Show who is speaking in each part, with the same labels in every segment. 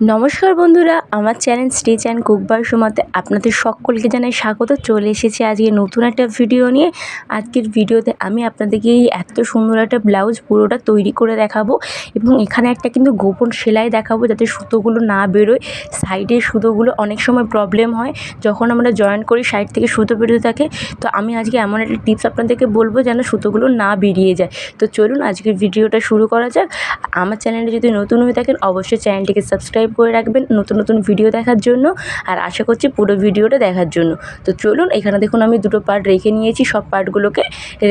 Speaker 1: নমস্কার বন্ধুরা, আমার চ্যানেল স্টিচ অ্যান্ড কুকবার সময়তে আপনাদের সকলকে জানাই স্বাগত। চলে এসেছি আজকে নতুন একটা ভিডিও নিয়ে। আজকের ভিডিওতে আমি আপনাদেরকে এই এত সুন্দর একটা ব্লাউজ পুরোটা তৈরি করে দেখাবো এবং এখানে একটা কিন্তু গোপন সেলাই দেখাবো যাতে সুতোগুলো না বেরোয়। সাইডের সুতোগুলো অনেক সময় প্রবলেম হয়। যখন আমরা জয়েন করি সাইড থেকে সুতো বেরোতে থাকে। তো আমি আজকে এমন একটা টিপস আপনাদেরকে বলব যেন সুতোগুলো না বেরিয়ে যায়। তো চলুন আজকের ভিডিওটা শুরু করা যাক। আমার চ্যানেলে যদি নতুন হয়ে থাকেন, অবশ্যই চ্যানেলটিকে সাবস্ক্রাইব করে রাখবেন নতুন নতুন ভিডিও দেখার জন্য, আর আশা করছি পুরো ভিডিওটা দেখার জন্য। তো চলুন, এখানে দেখুন আমি দুটো পার্ট রেখে নিয়েছি। সব পার্টগুলোকে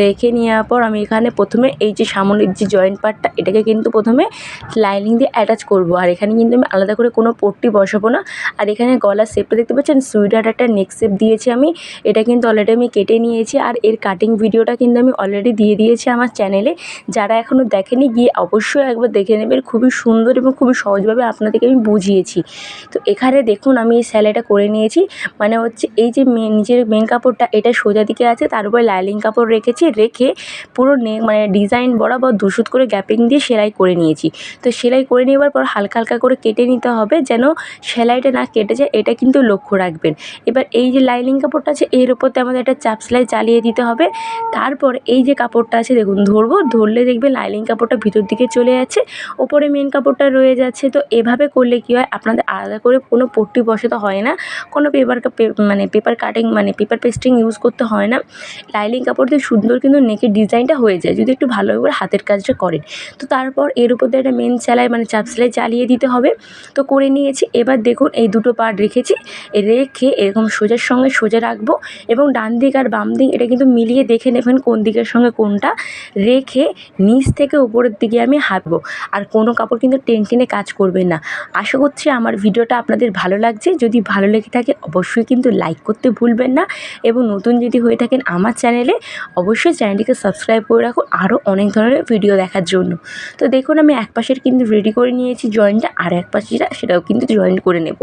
Speaker 1: রেখে নেওয়ার পর আমি এখানে প্রথমে এই যে সামনের যে জয়েন্ট পার্টটা এটাকে কিন্তু প্রথমে লাইনিং দিয়ে অ্যাটাচ করব। আর এখানে কিন্তু আমি আলাদা করে কোনো পট্টি বসাবো না। আর এখানে গলার শেপটা দেখতে পাচ্ছেন? সুইডার একটা নেক শেপ দিয়েছি আমি। এটা কিন্তু অলরেডি আমি কেটে নিয়েছি। আর এর কাটিং ভিডিওটা কিন্তু আমি অলরেডি দিয়ে দিয়েছি আমার চ্যানেলে যারা এখনও দেখেনি, গিয়ে অবশ্যই একবার দেখে নেবেন। খুবই সুন্দর এবং খুবই সহজভাবে আপনাদেরকে আমি বুঝিয়েছি। তো এখানে দেখুন আমি এই সেলাইটা করে নিয়েছি। মানে হচ্ছে এই যে নিচের মেন কাপড়টা এটা সোজা দিকে আছে, তার উপরে লাইলিং কাপড় রেখেছি, রেখে পুরো নে মানে ডিজাইন বরাবর দুশুত করে গ্যাপিং দিয়ে সেলাই করে নিয়েছি। তো সেলাই করে নেওয়ার পর হালকা হালকা করে কেটে নিতে হবে যেন সেলাইটা না কেটে যায়, এটা কিন্তু লক্ষ্য রাখবেন। এবার এই যে লাইনিং কাপড়টা আছে, এর উপরতে আমাদের একটা চাপ সেলাই চালিয়ে দিতে হবে। তারপর এই যে কাপড়টা আছে, দেখুন ধরবো, ধরলে দেখবেন লাইলিং কাপড়টা ভিতর দিকে চলে যাচ্ছে, ওপরে মেন কাপড়টা রয়ে যাচ্ছে। তো এভাবে করলে কী হয়? আপনাদের আলাদা করে কোনো পট্টি বসাতে হয় না। কোনো পেপার মানে পেপার কাটিং মানে পেপার পেস্টিং ইউজ করতে হয় না। লাইলিং কাপড় দিয়ে সুন্দর কিন্তু নেকের ডিজাইনটা হয়ে যায়। যদি একটু ভালোভাবে করে হাতের কাজটা করেন। তো তারপর এর উপর দিয়ে একটা মেন সেলাই মানে চাপ সেলাই চালিয়ে দিতে হবে। তো করে নিয়েছি। এবার দেখুন এই দুটো পার্ট রেখেছি। রেখে এরকম সোজার সঙ্গে সোজা রাখব এবং ডান দিক আর বাম দিক এটা কিন্তু মিলিয়ে দেখে নেবেন কোন দিকের সঙ্গে কোনটা। রেখে নিচ থেকে উপরের দিকে আমি হাঁটবো। আর কোনো কাপড় কিন্তু টেনে টেনে কাজ করবেন না। আশা করছি আমার ভিডিওটা আপনাদের ভালো লাগছে। যদি ভালো লেগে থাকে অবশ্যই কিন্তু লাইক করতে ভুলবেন না। এবং নতুন যদি হয়ে থাকেন আমার চ্যানেলে, অবশ্যই চ্যানেলটিকে সাবস্ক্রাইব করে রাখুন। আরও অনেক ধরনের ভিডিও দেখার জন্য। তো দেখুন, আমি এক পাশের কিন্তু রেডি করে নিয়েছি জয়েন্টটা আর এক পাশেটা সেটাও কিন্তু জয়েন্ট করে নেব।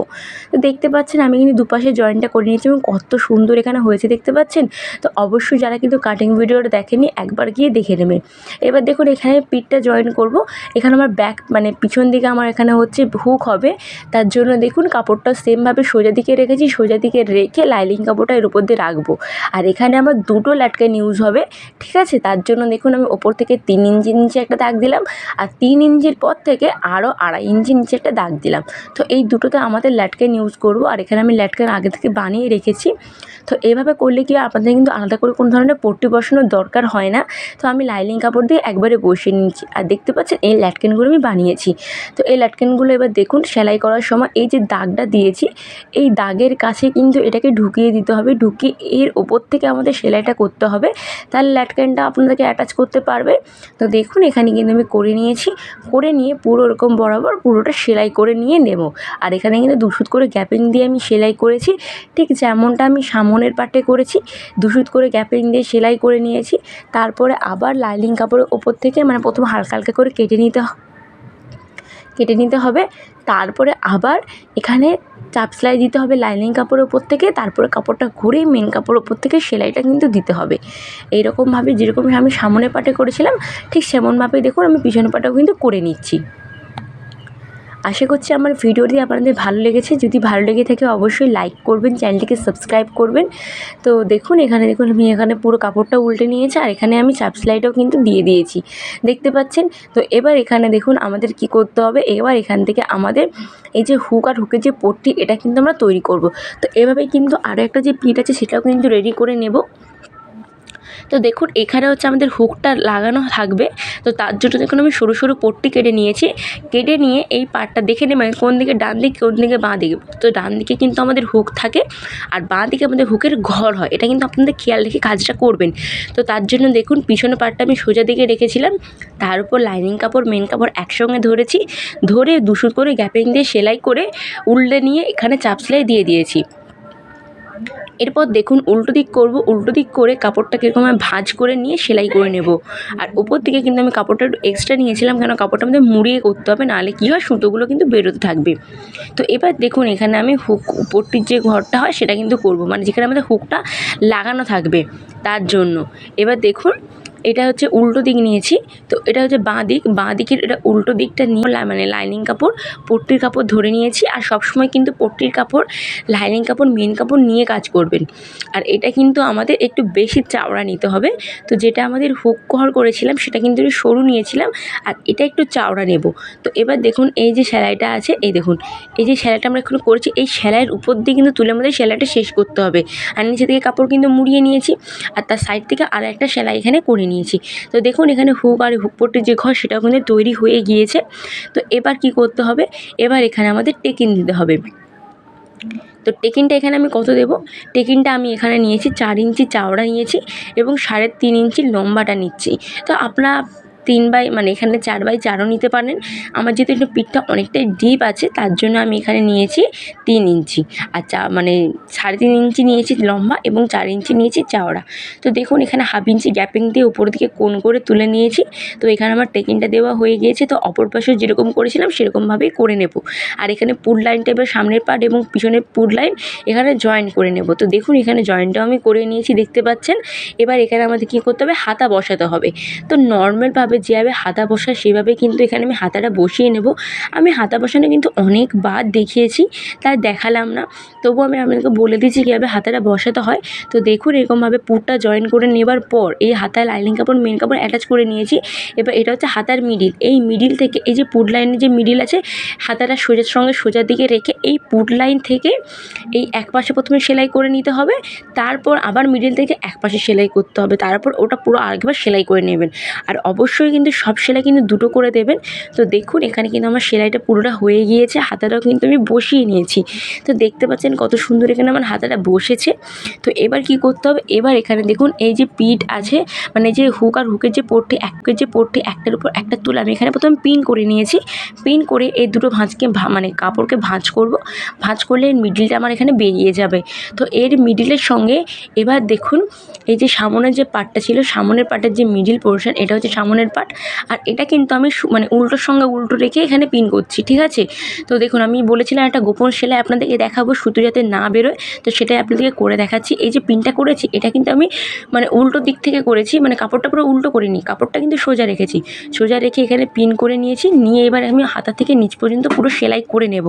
Speaker 1: তো দেখতে পাচ্ছেন, আমি কিন্তু দুপাশে জয়েন্টটা করে নিয়েছি এবং কত সুন্দর এখানে হয়েছে, দেখতে পাচ্ছেন? তো অবশ্যই যারা কিন্তু কাটিং ভিডিওটা দেখেনি একবার গিয়ে দেখে নেবেন। এবার দেখুন, এখানে পিঠটা জয়েন করব। এখানে আমার ব্যাক মানে পিছন দিকে আমার এখানে হচ্ছে হুক হবে। তার জন্য দেখুন, কাপড়টা সেমভাবে সোজা দিকে রেখেছি, সোজা দিকে রেখে লাইলিং কাপড়টা এর উপর দিয়ে রাখব। আর এখানে আমার দুটো ল্যাটকান ইউজ হবে, ঠিক আছে? তার জন্য দেখুন, আমি ওপর থেকে তিন ইঞ্চি নিচে একটা দাগ দিলাম, আর তিন ইঞ্চির পর থেকে আরও আড়াই ইঞ্চি নিচে একটা দাগ দিলাম। তো এই দুটোতে আমাদের ল্যাটকান ইউজ করব, আর এখানে আমি ল্যাটকান আগে থেকে বানিয়ে রেখেছি। তো এভাবে করলে কি আপনাদের কিন্তু আলাদা করে কোনো ধরনের পট্টি বসানোর দরকার হয় না। তো আমি লাইলিং কাপড় দিয়ে একবারে বসিয়ে নিচ্ছি। আর দেখতে পাচ্ছেন, এই ল্যাটকেনগুলো আমি বানিয়েছি। তো এই ল্যাটকেনগুলো এবার দেখুন সেলাই করার সময় এই যে দাগটা দিয়েছি, এই দাগের কাছে কিন্তু এটাকে ঢুকিয়ে দিতে হবে। ঢুকিয়ে এর ওপর থেকে আমাদের সেলাইটা করতে হবে। তাহলে ল্যাটকেনটা আপনাদেরকে অ্যাটাচ করতে পারবে। তো দেখুন, এখানে কিন্তু আমি করে নিয়েছি। করে নিয়ে পুরো এরকম বরাবর পুরোটা সেলাই করে নিয়ে নেব। আর এখানে কিন্তু দুশুত করে গ্যাপিং দিয়ে আমি সেলাই করেছি। ঠিক যেমনটা আমি সামনের পার্টে করেছি, দুশুত করে গ্যাপিং দিয়ে সেলাই করে নিয়েছি। তারপরে আবার লাইলিং কাপড়ের ওপর থেকে মানে প্রথম হালকা হালকা করে কেটে নিতে কেটে নিতে হবে। তারপরে আবার এখানে চাপ সেলাই দিতে হবে লাইনিং কাপড়ের ওপর থেকে। তারপরে কাপড়টা ঘুরে মেন কাপড়ের ওপর থেকে সেলাইটা কিন্তু দিতে হবে। এইরকমভাবে যেরকম আমি সামনে পাটে করেছিলাম, ঠিক সেমনভাবেই দেখুন আমি পিছনে পাটেও কিন্তু করে নিচ্ছি। আশা করছি আমার ভিডিওটি আপনাদের ভালো লেগেছে। যদি ভালো লেগে থাকে অবশ্যই লাইক করবেন, চ্যানেলটিকে সাবস্ক্রাইব করবেন। তো দেখুন, এখানে দেখুন, আমি এখানে পুরো কাপড়টা উল্টে নিয়েছি আর এখানে আমি চাপ কিন্তু দিয়ে দিয়েছি। দেখতে পাচ্ছেন? তো এবার এখানে দেখুন, আমাদের কি করতে হবে? এবার এখান থেকে আমাদের এই যে হুক আর হুকের যে পট্টি, এটা কিন্তু আমরা তৈরি করব। তো এভাবে কিন্তু আরও একটা যে প্লিট আছে, সেটাও কিন্তু রেডি করে নেব। তো দেখুন, এখানে হচ্ছে আমাদের হুকটা লাগানো থাকবে। তো তার জন্য দেখুন, আমি সরু সরু পট্টি কেটে নিয়েছি। কেটে নিয়ে এই পার্টটা দেখে নেবেন কোন দিকে ডান দিক, কোন দিকে বাঁ দিকে। তো ডান দিকে কিন্তু আমাদের হুক থাকে, আর বাঁ দিকে আমাদের হুকের ঘর হয়। এটা কিন্তু আপনাদের খেয়াল রেখে কাজটা করবেন। তো তার জন্য দেখুন পিছনের পার্টটা আমি সোজা দিকে রেখেছিলাম। তার উপর লাইনিং কাপড় মেন কাপড় একসঙ্গে ধরেছি। ধরে দুশুর করে গ্যাপিং দিয়ে সেলাই করে উল্টে নিয়ে এখানে চাপ সেলাই দিয়ে দিয়েছি। এরপর দেখুন উল্টো দিক করব, উল্টো দিক করে কাপড়টা কীরকম ভাঁজ করে নিয়ে সেলাই করে নেব। আর ওপর দিকে কিন্তু আমি কাপড়টা একটু এক্সট্রা নিয়েছিলাম কেন কাপড়টা আমাদের মুড়িয়ে করতে হবে, নাহলে কী হয় সুতোগুলো কিন্তু বেরোতে থাকবে। তো এবার দেখুন এখানে আমি হুক উপরটির যে ঘরটা হয় সেটা কিন্তু করব মানে যেখানে আমাদের হুকটা লাগানো থাকবে তার জন্য। এবার দেখুন এটা হচ্ছে উল্টো দিক নিয়েছি। তো এটা হচ্ছে বাঁ দিক। বাঁ দিকের এটা উল্টো দিকটা নিয়ে মানে লাইনিং কাপড়, পট্টির কাপড় ধরে নিয়েছি। আর সবসময় কিন্তু পট্টির কাপড় লাইনিং কাপড় মেন কাপড় নিয়ে কাজ করবেন। আর এটা কিন্তু আমাদের একটু বেশি চাওড়া নিতে হবে। তো যেটা আমাদের হুক কভার করেছিলাম, সেটা কিন্তু সরু নিয়েছিলাম। আর এটা একটু চাওড়া নেব। তো এবার দেখুন, এই যে সেলাইটা আছে, এই দেখুন। এই যে সেলাইটা আমরা এখন করেছি, এই সেলাইয়ের উপর দিয়ে কিন্তু তুলে আমাদের সেলাইটা শেষ করতে হবে। আর নিচে থেকে কাপড় কিন্তু মুড়িয়ে নিয়েছি। আর তার সাইড থেকে আর একটা সেলাই এখানে করে নিয়েছি। তো দেখুন, এখানে হুক আর হুক পট্টির যে ঘর, সেটা ওখানে তৈরি হয়ে গিয়েছে। তো এবার কি করতে হবে? এবার এখানে আমাদের টেকিন দিতে হবে। তো টেকিনটা এখানে আমি কত দেব? টেকিনটা আমি এখানে নিয়েছি, চার ইঞ্চি চাওড়া নিয়েছি এবং সাড়ে তিন ইঞ্চি লম্বাটা নিচ্ছি। তো আপনারা তিন বাই মানে এখানে চার বাই চারও নিতে পারেন। আমার যেহেতু একটু পিঠটা অনেকটাই ডিপ আছে, তার জন্য আমি এখানে নিয়েছি তিন ইঞ্চি। আর চা মানে সাড়ে তিন ইঞ্চি নিয়েছি লম্বা এবং চার ইঞ্চি নিয়েছি চাওড়া। তো দেখুন, এখানে হাফ ইঞ্চি গ্যাপিং দিয়ে উপর দিকে কোণ করে তুলে নিয়েছি। তো এখানে আমার টেকিনটা দেওয়া হয়ে গিয়েছে। তো অপর পাশে যেরকম করেছিলাম, সেরকমভাবেই করে নেব। আর এখানে পুল লাইনটা এবার সামনের পার্ট এবং পিছনের পুল লাইন এখানে জয়েন করে নেব। তো দেখুন, এখানে জয়েনটাও আমি করে নিয়েছি, দেখতে পাচ্ছেন। এবার এখানে আমাদের কী করতে হবে? হাতা বসাতে হবে। তো নর্মালভাবে যেভাবে হাতা বসায় সেভাবে কিন্তু এখানে আমি হাতাটা বসিয়ে নেব। আমি হাতা বসানো কিন্তু অনেকবার দেখিয়েছি, তাই দেখালাম না। তবু আমি আপনাদেরকে বলে দিচ্ছি কীভাবে হাতাটা বসাতে হয়। তো দেখুন এরকমভাবে পুরটা জয়েন করে নেবার পর এই হাতায় লাইনিং কাপড় মেন কাপড় অ্যাটাচ করে নিয়েছি। এবার এটা হচ্ছে হাতার মিডিল এই মিডিল থেকে এই যে পুট লাইনের যে মিডিল আছে, হাতাটা সোজার সঙ্গে সোজার দিকে রেখে এই পুট লাইন থেকে এই এক পাশে প্রথমে সেলাই করে নিতে হবে। তারপর আবার মিডিল থেকে এক পাশে সেলাই করতে হবে। তারপর ওটা পুরো আরেকবার সেলাই করে নেবেন। আর অবশ্যই কিন্তু সব সেলাই কিন্তু দুটো করে দেবেন। তো দেখুন, এখানে কিন্তু আমার সেলাইটা পুরোটা হয়ে গিয়েছে। হাতাটাও কিন্তু আমি বসিয়ে নিয়েছি। তো দেখতে পাচ্ছেন কত সুন্দর এখানে আমার হাতাটা বসেছে। তো এবার কি করতে হবে? এবার এখানে দেখুন, এই যে পিঠ আছে মানে যে হুক আর হুকের যে পোটটি একের যে পোটটি, একটার উপর একটা তুলে আমি এখানে প্রথমে পিন করে নিয়েছি। পিন করে এই দুটো ভাঁজকে মানে কাপড়কে ভাঁজ করব। ভাঁজ করলে মিডিলটা আমার এখানে বেরিয়ে যাবে। তো এর মিডিলের সঙ্গে এবার দেখুন, এই যে সামনের যে পার্টটা ছিল, সামনের পার্টের যে মিডিল পোর্শন এটা হচ্ছে সামনের পার্ট আর এটা কিন্তু আমি মানে উল্টোর সঙ্গে উল্টো রেখে এখানে পিন করছি, ঠিক আছে? তো দেখুন, আমি বলেছিলাম একটা গোপন সেলাই আপনাদেরকে দেখাবো সুতো যাতে না বেরোয়। তো সেটাই আপনাদেরকে করে দেখাচ্ছি। এই যে পিনটা করেছি, এটা কিন্তু আমি মানে উল্টো দিক থেকে করেছি মানে কাপড়টা পুরো উল্টো করিনি, কাপড়টা কিন্তু সোজা রেখেছি। সোজা রেখে এখানে পিন করে নিয়েছি, নিয়ে এবার আমি হাতা থেকে নিচ পর্যন্ত পুরো সেলাই করে নেব।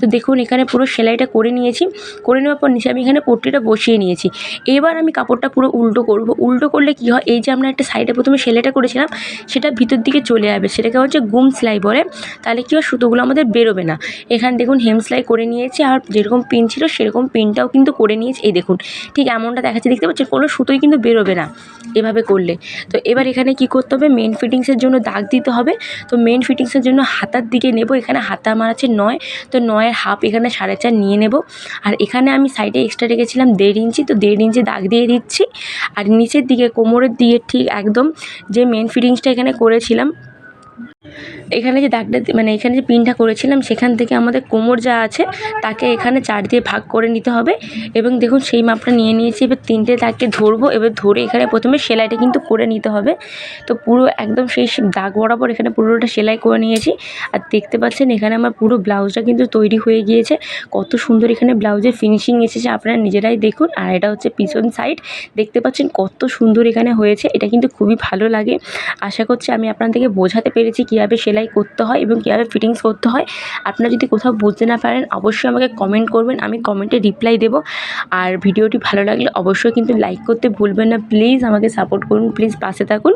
Speaker 1: তো দেখুন, এখানে পুরো সেলাইটা করে নিয়েছি। করে নেওয়ার পর নিচে আমি এখানে পট্টিটা বসিয়ে নিয়েছি। এবার আমি কাপড়টা পুরো উল্টো করব। উল্টো করলে কি হয়? এই যে আমরা একটা সাইডে প্রথমে সেলাইটা করেছিলাম সেটা ভিতর দিকে চলে যাবে সেটাকে হচ্ছে গুম সেলাই বলে। তাহলে কী হয়? সুতোগুলো আমাদের বেরোবে না। এখানে দেখুন, হেম সেলাই করে নিয়েছি আর যেরকম পিন ছিল সেরকম পিনটাও কিন্তু করে নিয়েছি। এই দেখুন, ঠিক এমনটা দেখাচ্ছে, দেখতে পাচ্ছেন? কোনো সুতোই কিন্তু বেরোবে না এভাবে করলে। তো এবার এখানে কি করতে হবে? মেন ফিটিংসের জন্য দাগ দিতে হবে। তো মেন ফিটিংসের জন্য হাতার দিকে নেব। এখানে হাতা আমার আছে নয়। তো নয়ের হাফ এখানে সাড়ে চার নিয়ে নেব। আর এখানে আমি সাইডে এক্সট্রা রেখেছিলাম দেড় ইঞ্চি। তো দেড় ইঞ্চি দাগ দিয়ে দিচ্ছি। আর নিচের দিকে, কোমরের দিকে ঠিক একদম যে মেন ফিটিংসটা এখানে করেছিলাম। এখানে যে দাগটা মানে এখানে যে পিনটা করেছিলাম, সেখান থেকে আমাদের কোমর যা আছে, তাকে এখানে চার দিয়ে ভাগ করে নিতে হবে। এবং দেখুন, সেই মাপটা নিয়ে নিয়েছি, এবার তিনটে দাগকে ধরবো, এবার ধরে এখানে প্রথমে সেলাইটা কিন্তু করে নিতে হবে। তো পুরো একদম সেই দাগ বরাবর এখানে পুরোটা সেলাই করে নিয়েছি। আর দেখতে পাচ্ছেন, এখানে আমার পুরো ব্লাউজটা কিন্তু তৈরি হয়ে গিয়েছে। কত সুন্দর এখানে ব্লাউজের ফিনিশিং এসেছে, আপনারা নিজেরাই দেখুন। আর এটা হচ্ছে পিছন সাইড। দেখতে পাচ্ছেন, কত সুন্দর এখানে হয়েছে, এটা কিন্তু খুবই ভালো লাগে। আশা করছি আমি আপনাদেরকে বোঝাতে পেরেছি কীভাবে সেলাই করতে হয় এবং কীভাবে ফিটিংস করতে হয়, আপনারা যদি কোথাও বুঝতে না পারেন, অবশ্যই আমাকে কমেন্ট করবেন, আমি কমেন্টে রিপ্লাই দেবো। আর ভিডিওটি ভালো লাগলে অবশ্যই কিন্তু লাইক করতে ভুলবেন না প্লিজ আমাকে সাপোর্ট করুন প্লিজ পাশে থাকুন।